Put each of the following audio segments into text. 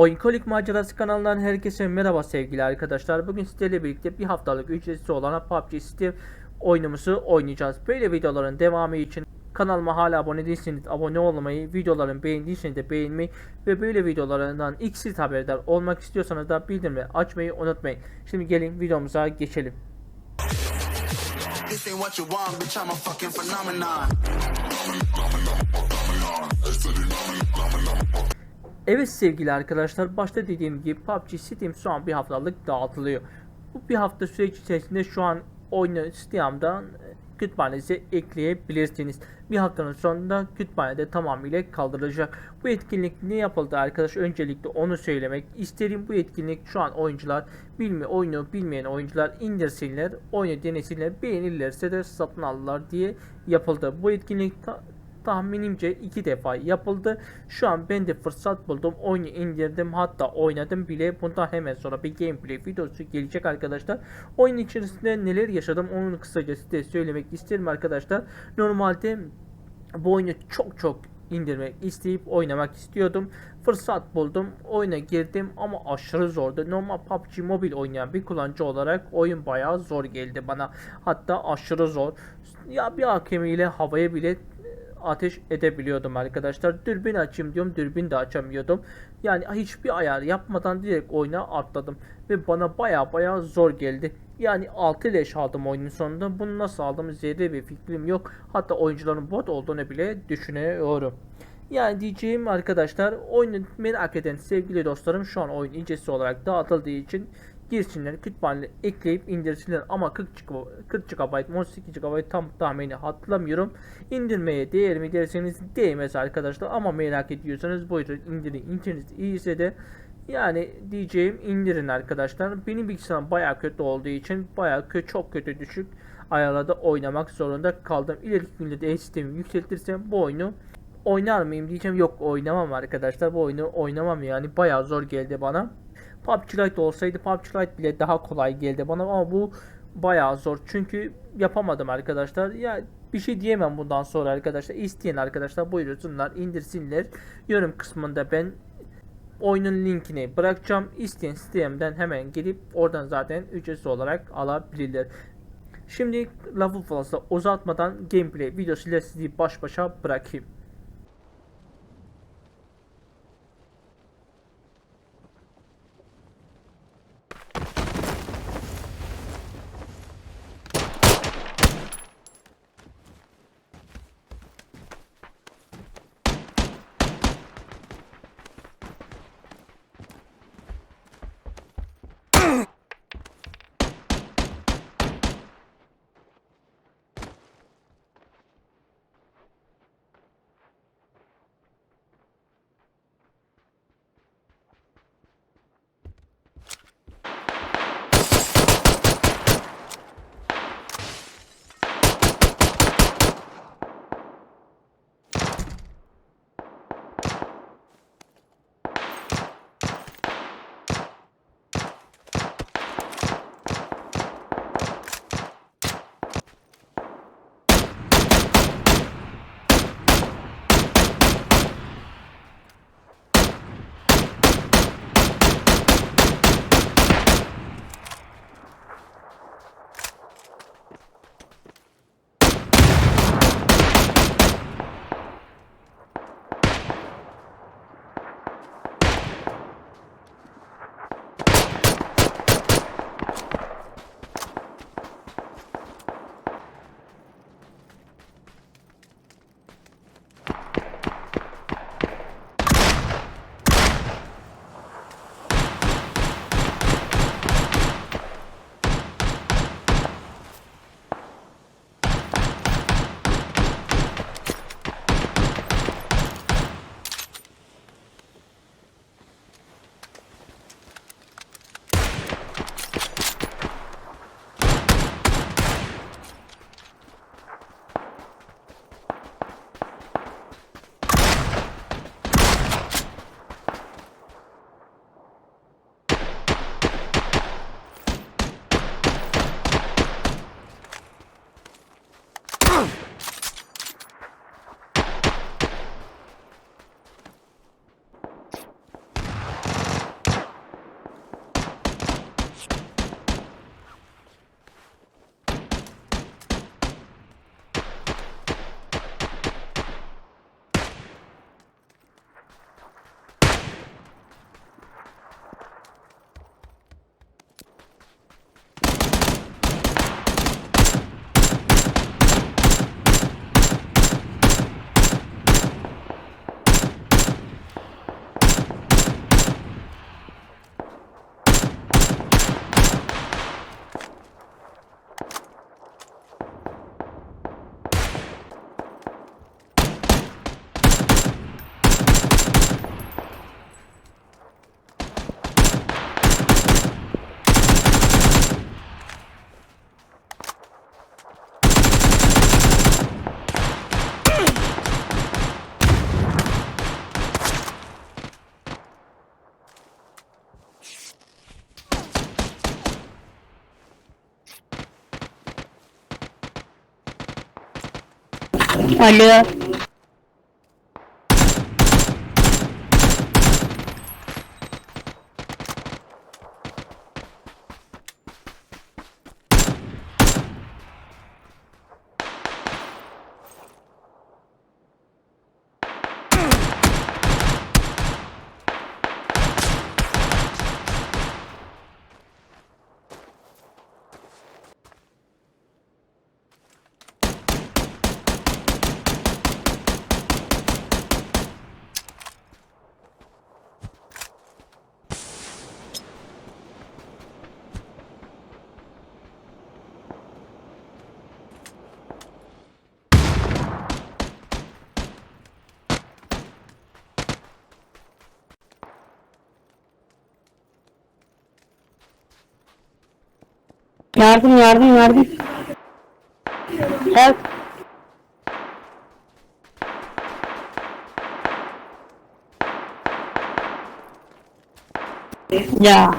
Oyunkolik Macerası kanalından herkese merhaba sevgili arkadaşlar. Bugün sizlerle birlikte bir haftalık ücretsiz olan PUBG Steam oyunumuzu oynayacağız. Böyle videoların devamı için kanalıma hala abone değilseniz abone olmayı, videoların beğendiyseniz de beğenmeyi ve böyle videolarından ilk siz haberdar olmak istiyorsanız da bildirimleri açmayı unutmayın. Şimdi gelin videomuza geçelim. This ain't what you want, bitch. I'm a. Evet sevgili arkadaşlar başta dediğim gibi PUBG Steam şu an bir haftalık dağıtılıyor. Bu bir hafta süreç içerisinde şu an oyunu Steam'dan e, kütüphanenize ekleyebilirsiniz. Bir haftanın sonunda kütüphanede tamamıyla kaldırılacak. Bu etkinlik ne yapıldı arkadaş? Öncelikle onu söylemek isterim. Bu etkinlik şu an oyuncular bilme oyunu bilmeyen oyuncular indirsinler, oyunu denesinler, beğenirlerse de satın alırlar diye yapıldı. Bu etkinlik tahminimce iki defa yapıldı. Şu an ben de fırsat buldum. Oyunu indirdim. Hatta oynadım bile. Bundan hemen sonra bir gameplay videosu gelecek arkadaşlar. Oyun içerisinde neler yaşadım onu kısaca size söylemek isterim arkadaşlar. Normalde bu oyunu çok çok indirmek isteyip oynamak istiyordum. Fırsat buldum. Oyuna girdim ama aşırı zordu. Normal PUBG Mobile oynayan bir kullanıcı olarak oyun bayağı zor geldi bana. Hatta aşırı zor. Ya bir AKM ile havaya bile ateş edebiliyordum arkadaşlar. Dürbün açayım diyorum. Dürbün de açamıyordum. Yani hiçbir ayar yapmadan direkt oyuna atladım. Ve bana baya baya zor geldi. Yani 6 leş aldım oyunun sonunda. Bunu nasıl aldım zerre bir fikrim yok. Hatta oyuncuların bot olduğunu bile düşünüyorum. Yani diyeceğim arkadaşlar oyunu merak eden sevgili dostlarım şu an oyun incesi olarak dağıtıldığı için girsinler kütüphaneye ekleyip indirsinler ama 40 GB, 40 GB 18 GB tam tahmini hatırlamıyorum. İndirmeye değer mi derseniz değmez arkadaşlar ama merak ediyorsanız buyurun indirin. İnternet iyiyse de yani diyeceğim indirin arkadaşlar. Benim bilgisayarım baya kötü olduğu için baya kötü çok kötü düşük ayarlarda oynamak zorunda kaldım. İleriki günde de sistemi yükseltirsem bu oyunu oynar mıyım diyeceğim. Yok oynamam arkadaşlar. Bu oyunu oynamam yani baya zor geldi bana. PUBG Lite olsaydı PUBG Lite bile daha kolay geldi bana ama bu bayağı zor. Çünkü yapamadım arkadaşlar. Ya bir şey diyemem bundan sonra arkadaşlar. İsteyen arkadaşlar buyursunlar indirsinler. Yorum kısmında ben oyunun linkini bırakacağım. İsteyen sistemden hemen gelip oradan zaten ücretsiz olarak alabilirler. Şimdi lafı fazla uzatmadan gameplay videosuyla sizi baş başa bırakayım. 重叠。了。Yardım yardım yardım. Help. Ya.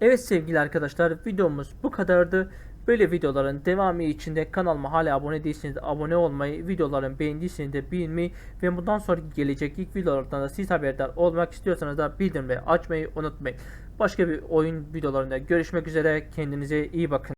Evet sevgili arkadaşlar videomuz bu kadardı. Böyle videoların devamı için de kanalıma hala abone değilseniz de abone olmayı, videoların beğendiyseniz de beğenmeyi ve bundan sonraki gelecek ilk videolardan da siz haberdar olmak istiyorsanız da bildirimleri açmayı unutmayın. Başka bir oyun videolarında görüşmek üzere. Kendinize iyi bakın.